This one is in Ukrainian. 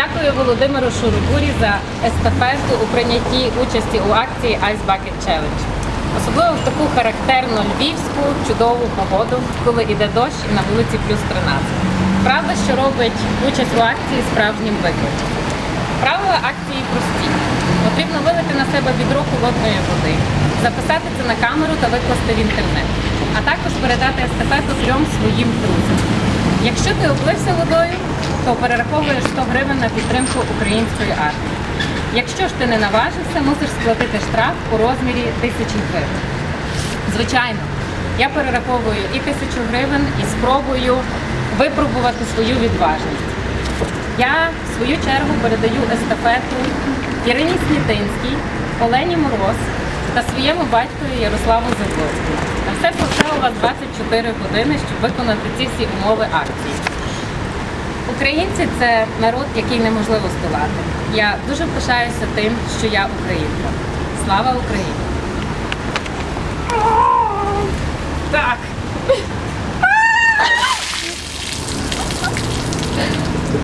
Дякую Володимиру Шурубурі за естафету у прийнятті участі у акції Ice Bucket Challenge. Особливо в таку характерну львівську чудову погоду, коли йде дощ і на вулиці плюс 13. Правда, що робить участь у акції справжнім викликом. Правила акції прості. Потрібно вилити на себе відро холодної води, записати це на камеру та викласти в інтернет, а також передати естафету трьом своїм друзям. Якщо ти облився водою, то перераховуєш 100 гривень на підтримку української армії. Якщо ж ти не наважишся, мусиш сплатити штраф у розмірі 1000 гривень. Звичайно, я перераховую і тисячу гривень і спробую випробувати свою відважність. Я в свою чергу передаю естафету Ірині Снітинській, Олені Мороз та своєму батькові Ярославу Заблоцькому. На все про все у вас 24 години, щоб виконати ці всі умови акції. Українці це народ, який неможливо здолати. Я дуже пишаюся тим, що я українка. Слава Україні!